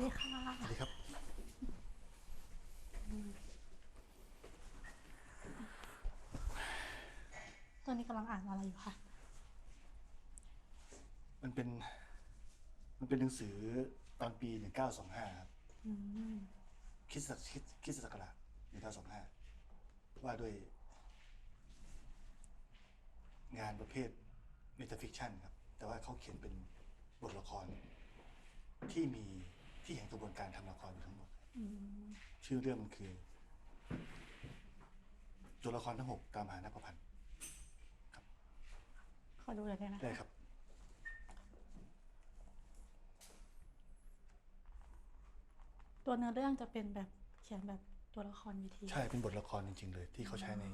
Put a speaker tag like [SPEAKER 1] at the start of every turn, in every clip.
[SPEAKER 1] ค่ะ
[SPEAKER 2] สวัสดีครับ
[SPEAKER 1] ตอนนี้กำลังอ่านอะไรอยู่คะ
[SPEAKER 2] มันเป็น มันเป็นหนังสือตอนปี 1925ครับ
[SPEAKER 1] อืม
[SPEAKER 2] คริดคริดคริดศักราช1925ว่าด้วย งานประเภทเมตาฟิกชันครับ แต่ว่าเขาเขียนเป็นบทละครที่มี ที่เห็นกระบวนการทำละครอยู่ทั้งหมด
[SPEAKER 1] อืม
[SPEAKER 2] ชื่อเรื่องมันคือ ตัวละครทั้งหกตามหานักประพันธ์
[SPEAKER 1] ขอดูเลยได้ไหม
[SPEAKER 2] ได้ครับ
[SPEAKER 1] ตัวเนื้อเรื่องจะเป็นแบบเขียนแบบตัวละครวิธี
[SPEAKER 2] ใช่เป็นบทละครจริง ๆ เลย ที่เขาใช้ใน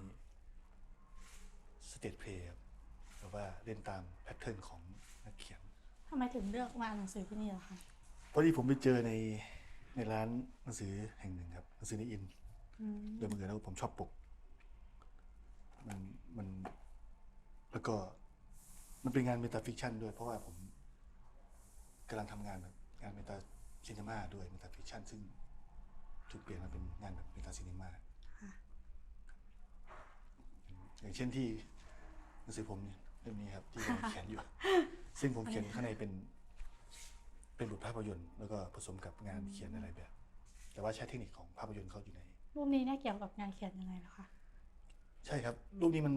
[SPEAKER 2] สเตจเพลย์หรือว่าเล่นตามแพทเทิร์นของนักเขียน
[SPEAKER 1] ทำไมถึงเลือกมาอ่านหนังสือที่นี่ล่ะคะ
[SPEAKER 2] พอดีผมไปเจอในในร้านหนังสือแห่งหนึ่งครับหนังสือในอิน
[SPEAKER 1] อืม
[SPEAKER 2] โดยบังเอิญแล้วผมชอบปก มันมันแล้วก็มันเป็นงานเมตาฟิกชันด้วย เพราะว่าผมกำลังทำงานแบบงานเมตาซินีมาด้วยเมตาฟิกชันซึ่งถูกเปลี่ยนมาเป็นงานแบบเมตาซินีมา
[SPEAKER 1] ค่ะ
[SPEAKER 2] อย่างเช่นที่หนังสือผมเนี่ยเล่มนี้ครับที่ผมเขียนอยู่ ซึ่งผมเขียนข้างในเป็น เป็นบทภาพยนตร์แล้วก็ผสมกับงานเขียนอะไรแบบ แต่ว่าใช้เทคนิคของภาพยนตร์เขาอยู่ใน
[SPEAKER 1] รูปนี้เนี่ยเกี่ยวกับงานเขียนยังไงเหรอคะ
[SPEAKER 2] ใช่ครับ รูปนี้มัน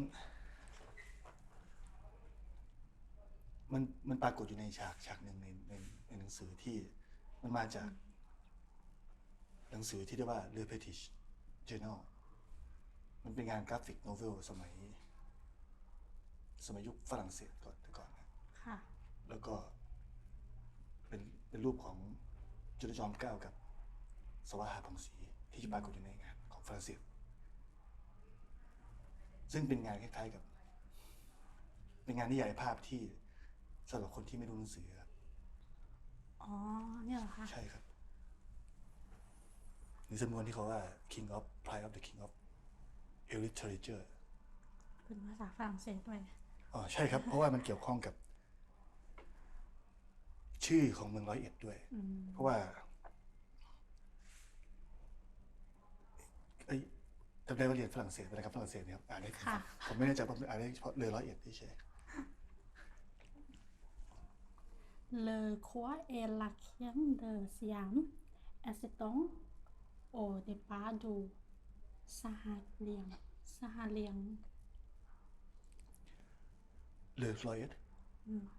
[SPEAKER 2] มันมันปรากฏอยู่ในฉากฉากหนึ่งในในในหนังสือที่มันมาจาก หนังสือที่เรียกว่า Le Petit Journal มันเป็นงานกราฟิกโนเวลสมัย สมัยยุคฝรั่งเศสก่อนแต่ก่อนนะ
[SPEAKER 1] ค่ะ
[SPEAKER 2] แล้วก็ เป็นเป็นรูปของจุลจอมเกล้ากับ สวาหาพงศรีที่ปรากฏอยู่ในงานของฝรั่งเศสซึ่งเป็นงานคล้ายๆกับ เป็นงานนิยายภาพที่สำหรับคนที่ไม่รู้หนังสือครับ
[SPEAKER 1] อ๋อ เนี่ยเหรอคะ
[SPEAKER 2] ใช่ครับในสำนวนที่เขาว่า King of Pride of the King of Literature
[SPEAKER 1] เป็นภาษาฝรั่งเศสด้วย
[SPEAKER 2] อ๋อ ใช่ครับ เพราะว่ามันเกี่ยวข้องกับ ชื่อของเมืองร้อยเอ็ดด้วย
[SPEAKER 1] อืม
[SPEAKER 2] เพราะว่าเอ้ยจำได้ว่าเรียนฝรั่งเศสเป็นอะไรครับฝรั่งเศสเนี่ยครับอ่านได้
[SPEAKER 1] ค่ะ
[SPEAKER 2] ผมไม่แน่ใจว่าผมอ่านได้เฉพาะเรือร้อยเอ็ดที่ใช่
[SPEAKER 1] Le quoi est la quien de Siam assistant au départ du Sahalian Sahalian
[SPEAKER 2] เรือร้อยเอ็ด
[SPEAKER 1] อืม
[SPEAKER 2] ที่เรือเ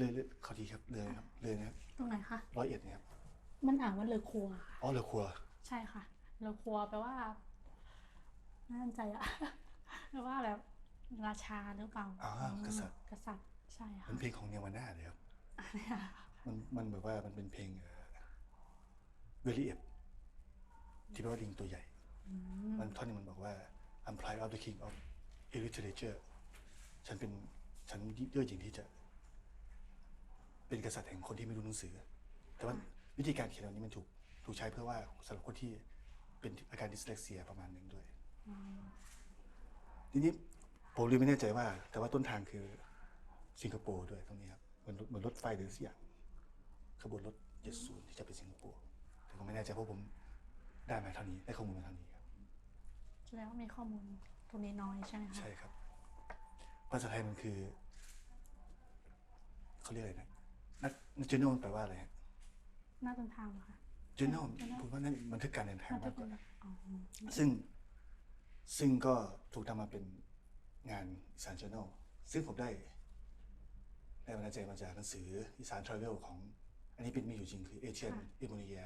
[SPEAKER 2] รือขอทีครับเรือครับเรือนะครับ
[SPEAKER 1] ตรงไหนคะ
[SPEAKER 2] ร้อยเอ็ดเนี่ยครับ
[SPEAKER 1] มันอ่านว่าเลอครัวค่ะ
[SPEAKER 2] อ๋อเรือครัว
[SPEAKER 1] ใช่ค่ะ เลอครัวแปลว่า น่าสนใจอะ แปลว่าแบบราชาหรือเปล่า
[SPEAKER 2] อ่ากษัตริย์
[SPEAKER 1] กษัตริย์ ใช่
[SPEAKER 2] มั
[SPEAKER 1] ค่ะ
[SPEAKER 2] นเพลงของเนวาน่าเลยครับมันมันแบบว่ามันเป็นเพลงเวลีเอฟที่แปลว่าลิงตัวใหญ่ มันท่อนนี้มันบอกว่า I'm proud of the king of literature ฉันเป็นฉันเย่อหยิ่งที่จะ เป็นกษัตริย์แห่งคนที่ไม่รู้หนังสือ แต่ว่าวิธีการเขียนเหล่านี้มันถูกถูกใช้เพื่อว่าสำหรับคนที่เป็นอาการดิสเลกเซียประมาณหนึ่งด้วยทีนี้ผมเลยไม่แน่ใจว่า แต่ว่าต้นทางคือสิงคโปร์ด้วยตรงนี้ครับเหมือนรถเหมือนรถไฟหรือสักอย่างขบวนรถเจ็ดศูนย์ที่จะไปสิงคโปร์แต่ผมไม่แน่ใจเพราะผมได้มาเท่านี้ได้ข้อมูลมาเท่านี้ครับ
[SPEAKER 1] แสดงว่ามีข้อมูลตรงนี้น้อยใช่ไหมคะ
[SPEAKER 2] ใช่ครับภาษาไทยมันคือเขาเรียกอะไรนะ นักนัก journal มันแปลว่าอะไรฮะ
[SPEAKER 1] หน้าต้นทางเหรอคะ
[SPEAKER 2] journal ผมว่านั่นบันทึกการเดินทาง
[SPEAKER 1] น่าจะ
[SPEAKER 2] มากก
[SPEAKER 1] เป็น
[SPEAKER 2] ว่า
[SPEAKER 1] อ๋อ
[SPEAKER 2] ซึ่งซึ่งก็ถูกทำมาเป็นงานอีสาน journal ซึ่งผมได้ได้บรรดาใจมาจากหนังสืออีสาน travel ของ อันนี้เป็นมีอยู่จริงคือเอเชียนเอโมเนีย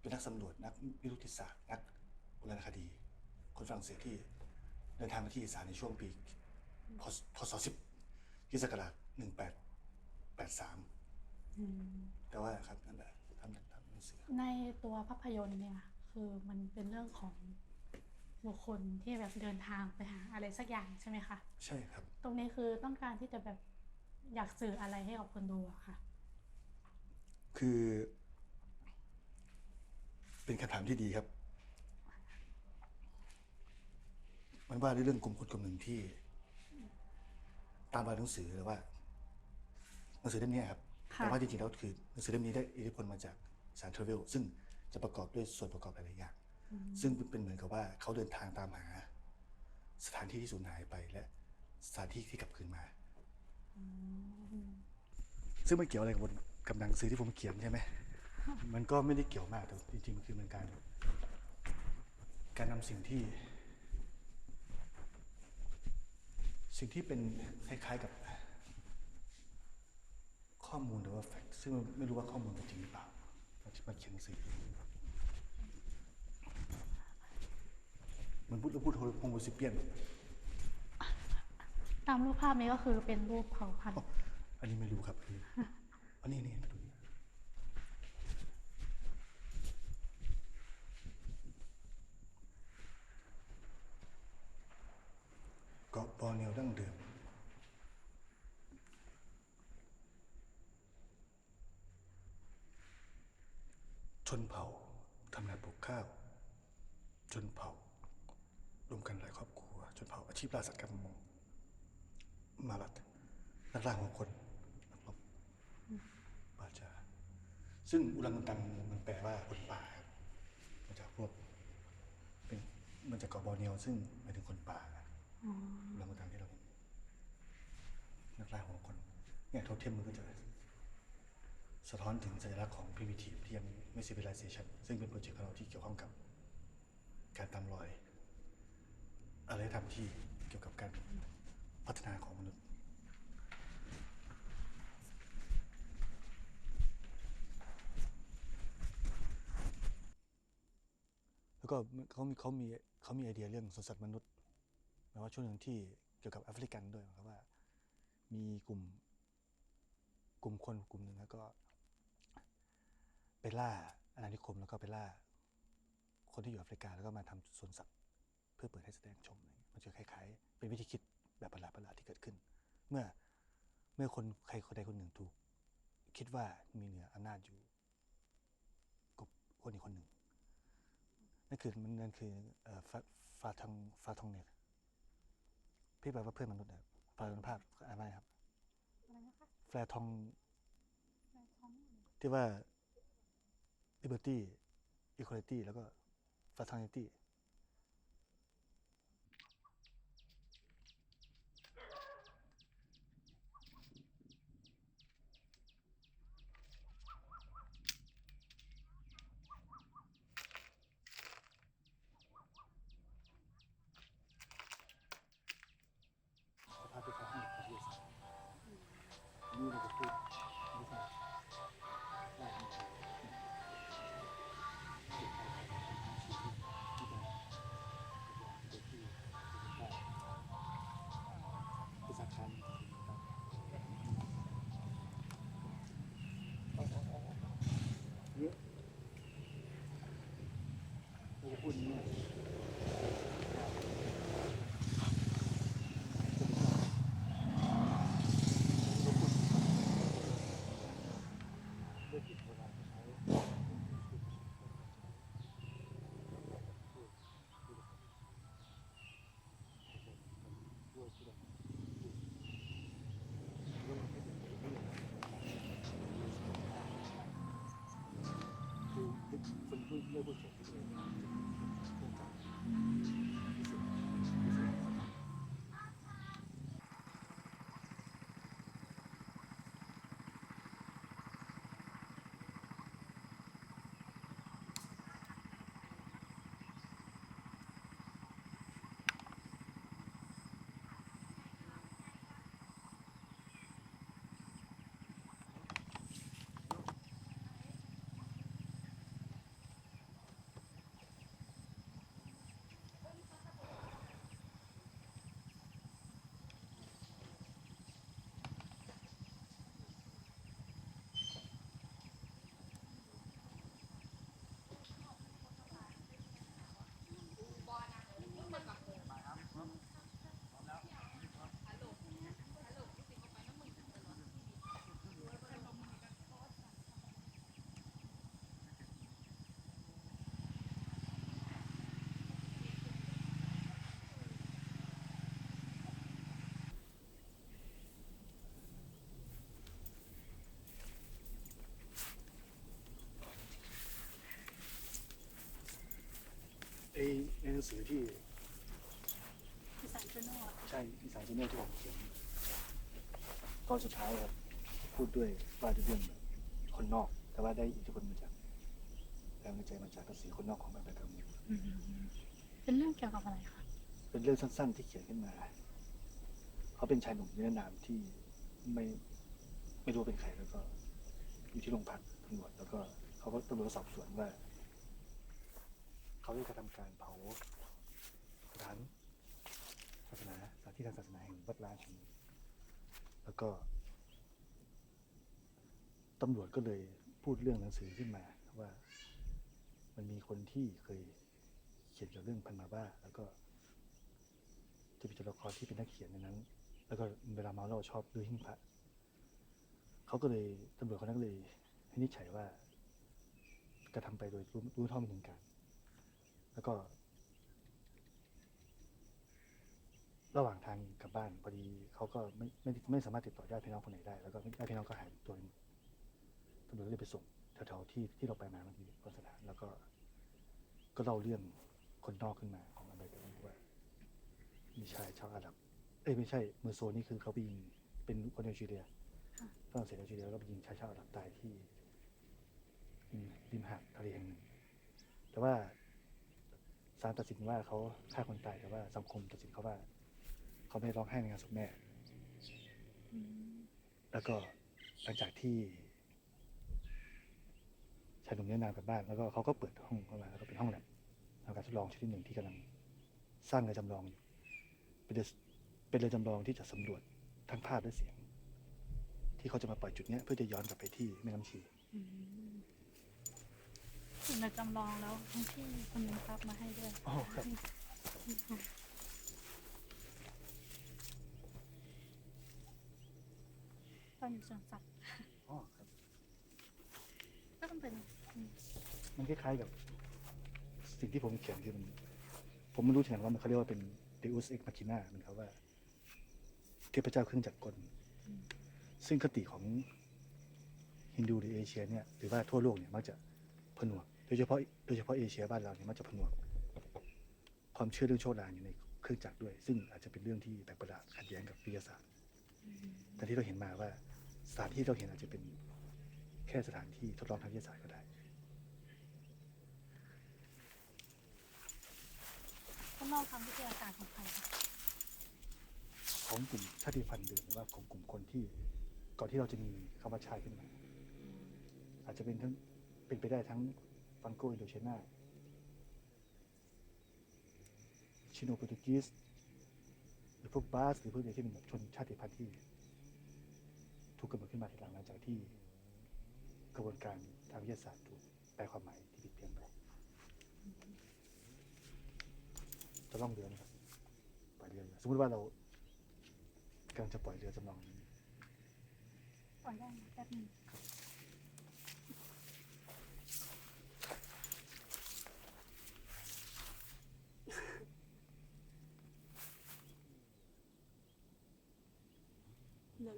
[SPEAKER 2] เป็นนักสำรวจนักวิรุธศาสตร์นักโบราณคดี คนฝรั่งเศสที่เดินทางมาที่อีสานในช่วงปีพศพศสิบคริสต์ศักราชหนึ่งแปดแปดสาม
[SPEAKER 1] อืม
[SPEAKER 2] แต่ว่าครับนั่นแหละทำทำหนังสือ
[SPEAKER 1] ในตัวภาพยนตร์เนี่ย คือมันเป็นเรื่องของบุคคลที่แบบเดินทางไปหาอะไรสักอย่างใช่ไหมคะ
[SPEAKER 2] ใช่ครับ
[SPEAKER 1] ตรงนี้คือต้องการที่จะแบบอยากสื่ออะไรให้กับคนดูอะค่ะ
[SPEAKER 2] คือ เป็นคำถามที่ดีครับ มันว่าในเรื่องกลุ่มคนกลุ่มหนึ่งที่ ตามรอยหนังสือหรือว่าหนังสือเล่มนี้ครับ
[SPEAKER 1] ค่ะ
[SPEAKER 2] แต่ว่าจริงๆแล้วคือหนังสือเล่มนี้ได้อิทธิพลมาจากสารทราเวลซึ่งจะประกอบด้วยส่วนประกอบหลายๆอย่าง ซึ่งเป็นเหมือนกับว่าเขาเดินทางตามหา สถานที่ที่สูญหายไปและสถานที่ที่กลับคืนมา ซึ่งไม่เกี่ยวอะไรกับกับหนังสือที่ผมเขียนใช่ไหมมันก็ไม่ได้เกี่ยวมากแต่จริงๆมันคือมันการ การนำสิ่งที่ สิ่งที่เป็นคล้ายๆกับ ข้อมูลหรือว่า fact ซึ่งไม่รู้ว่าข้อมูลเป็นจริงหรือเปล่ามามาเขียนหนังสือเหมันพูดเราพูดโฮโมซิเปียน
[SPEAKER 1] ตามรูปภาพนี้ก็คือเป็นรูปเผ่าพันธุ์
[SPEAKER 2] อันนี้ไม่รู้ครับ อันนี้อันนี้นี่มาดูนี่เกาะบอร์เนียวดั้งเดิม ชนเผ่าทำงานปลูก ข้าวชนเผ่ารวมกันหลายครอบครัวชนเผ่าอาชีพล่าสัตว์การประมงมาลัดนักล่าหัวคนนักรบบาจาซึ่งอุลังอุตังมันแปลว่าคนป่าครับมาจากพวกเป็นมันจากเกาะบอร์เนียวซึ่งหมายถึงคนป่าอุลังอุตังที่เราเห็นนักล่าหัวคนเนี่ยโทเทมมันก็จะสะท้อนถึงสัญลักษณ์ของ primitive ที่ยังไม่ civilization ซึ่งเป็นโปรเจกต์ของเราที่เกี่ยวข้องกับ การตามรอยอารยธรรมที่เกี่ยวกับการพัฒนาของมนุษย์ แล้วก็เขามีเขามีเขามีไอเดียเรื่องสวนสัตว์มนุษย์หมายว่าช่วงหนึ่งที่เกี่ยวกับแอฟริกันด้วยครับว่า มีกลุ่ม กลุ่มคนกลุ่มหนึ่งแล้วก็ ล่าอาณานิคมแล้วก็ไปล่า คนที่อยู่แอฟริกาแล้วก็มาทำสวนสัตว์ เพื่อเปิดให้แสดงชมอะไรอย่างเงี้ยมันจะคล้ายๆ เป็นวิธีคิดแบบประหลาดๆที่เกิดขึ้น เมื่อเมื่อคนใครคนใดคนหนึ่งถูก คิดว่ามีเหนืออำนาจอยู่กับคนอีกคนหนึ่งนั่นคือมันนั่นคือเอ่อฟาฟาทองฟาทองเน็ตพี่แปลว่าเพื่อนมนุษย์นะครับแปลเป็นภาพอ่านไหมครับ
[SPEAKER 1] อะไรนะคะ
[SPEAKER 2] แฟร์ทอง
[SPEAKER 1] แฟนท้อง
[SPEAKER 2] ที่ว่า liberty equality แล้วก็ fraternity อในหนังสือที่
[SPEAKER 1] อีสานจุโน่อะ
[SPEAKER 2] ใช่อีสานจีเนลที่ผมเขียนตอนสุดท้ายครับพูดด้วยว่าด้วยเรื่องคนนอก แต่ว่าได้อิทธิพลมาจากแรงบันดาลใจมาจากภาษีคนนอกของแบบแบบการเมือง
[SPEAKER 1] เป็นเรื่องเกี่ยวกับอะไรคะ
[SPEAKER 2] เป็นเรื่องสั้น ๆ ที่เขียนขึ้นมา เขาเป็นชายหนุ่มนิรนามที่ไม่ไม่รู้เป็นใครแล้วก็ อยู่ที่โรงพักตำรวจแล้วก็เขาก็ตำรวจก็สอบสวนว่า เขาได้กระทำการเผาสถานศาสนาสถานที่ทางศาสนาแห่งวัดล้างแห่งนึ่งแล้วก็ตำรวจก็เลยพูดเรื่องหนังสือขึ้นมาว่ามันมีคนที่เคยเขียนเกี่ยวกับเรื่องพันมาบ้า แล้วก็จะมีตัวละครที่เป็นนักเขียนในนั้น แล้วก็เวลาเมาเราชอบดูหิ้งพระเขาก็เลยตำรวจคนนั้นก็เลยวินิจฉัยว่ากระทำไปโดยรู้รู้เท่าไม่ถึงการ แล้วก็ ระหว่างทางกลับบ้านพอดีเขาก็ไม่ไม่ไม่สามารถติดต่อญาติพี่น้องคนไหนได้ แล้วก็ญาติพี่น้องก็หายตัวไปหมดตำรวจก็เลยไปส่งแถวๆที่ที่เราไปมาเมื่อกี้บนสถานแล้วก็ ก็เล่าเรื่องคนนอกขึ้นมาของอเมริกาว่า มีชายชาวอาหรับ เอ้ยไม่ใช่เมือโซนี่คือเขาไปยิงเป็นคนแอลจีเรียฝรั่งเศสแอลจีเรียแล้วก็ไปยิงชายชาวอาหรับตายที่ริมริมหาดทะเลแห่งหนึ่งแต่ว่า ศาลตัดสินว่าเขาฆ่าคนตายแต่ว่าสังคมตัดสินเขาว่า เขาไม่ได้ร้องไห้ในงานศพแม่ แล้วก็หลังจากที่ชายหนุ่มเนี้นามกลับบ้านแล้วก็เขาก็เปิดห้องเข้ามาแล้วก็เป็นห้องแลบทำการทดลองชนิดหนึ่งที่กำลังสร้างเรือจำลองอยู่เป็นเรือเป็นเรือจำลองที่จะสำรวจทั้งภาพและเสียง ที่เขาจะมาปล่อยจุดเนี้ยเพื่อจะย้อนกลับไปที่แม่น้ำชี
[SPEAKER 1] ถึงเราจำลองแล้วทั้งที่คนนึงครับมาให้ด้วย
[SPEAKER 2] อ๋อครับ
[SPEAKER 1] ตอนอยู่สวนสัตว์
[SPEAKER 2] อ๋อครับ
[SPEAKER 1] ก็ต้องเป็นอืม
[SPEAKER 2] มันคล้ายๆกับ สิ่งที่ผมเขียนคือมันผมไม่รู้ถึงว่ามันเขาเรียกว่าเป็น Deus Ex Machina มันเขาว่าเทพเจ้าเครื่องจักรกล ซึ่งคติของฮินดูหรือเอเชียเนี่ยหรือว่าทั่วโลกเนี่ยมักจะผนวก โดยเฉพาะโดยเฉพาะเอเชียบ้านเราเนี่ยมักจะผนวกความเชื่อเรื่องโชคลางอยู่ในเครื่องจักรด้วย ซึ่งอาจจะเป็นเรื่องที่แปลกประหลาดขัดแย้งกับวิทยาศาสตร์ แต่ที่เราเห็นมาว่าสถานที่ที่เราเห็นอาจจะเป็นแค่สถานที่ทดลองทางวิทยาศาสตร์ก็ได้
[SPEAKER 1] ข้างนอกทำวิทยาศาสตร์ของใครคะ
[SPEAKER 2] ของกลุ่มชาติพันธุ์เดิมหรือว่าของกลุ่มคนที่ก่อนที่เราจะมีคำว่าชาติขึ้นมา อาจจะเป็นทั้งเป็นไปได้ทั้ง ฟังโกอินโดเชนาชิโนโปรตุกีสหรือพวกบาสหรือพวกนี้ที่เป็นชนชาติพันธุ์ที่ถูกกำหนดขึ้นมาทีหลังหลังจากที่กระบวนการทางวิทยาศาสตร์ถูกแปลความหมายที่ผิดเพี้ยนไปจะล่องเรือนะครับปล่อยเรือสมมติว่าเรากำลังจะปล่อยเรือจำลองนี้
[SPEAKER 1] ปล่อยได้แป๊บนึง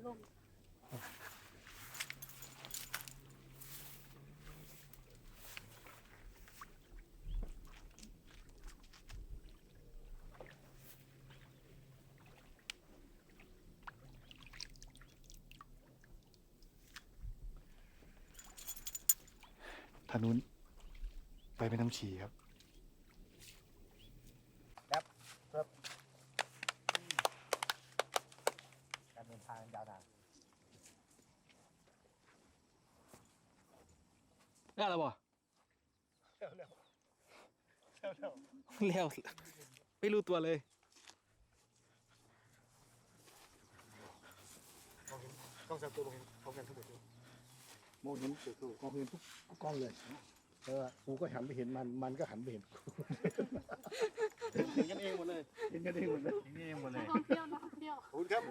[SPEAKER 1] ล่ม
[SPEAKER 2] ทางนู้นไปแม่น้ำชีครับ
[SPEAKER 3] ครับครับการเดินทางยาวนาน
[SPEAKER 4] ได้แล้วบ่
[SPEAKER 3] เร็วเร็วเร็วเร็ว
[SPEAKER 4] แล้วไม่รู้ตัวเลย
[SPEAKER 2] ต้องจับตัวลงพร้อมกันทั้งหมดเลย
[SPEAKER 3] มองเห็นมองเห็นทุกกล้องเลยเออกูก็หันไปเห็นมัน มันก็หันไปเห็นกู
[SPEAKER 4] เห็นกันเองหมดเลย
[SPEAKER 3] เห็นกันเองหมดเลย
[SPEAKER 4] เห็นกันเองหมดเลย
[SPEAKER 1] ท่องเที่ยวนักท่องเที่ยว
[SPEAKER 2] ขอบคุณครับ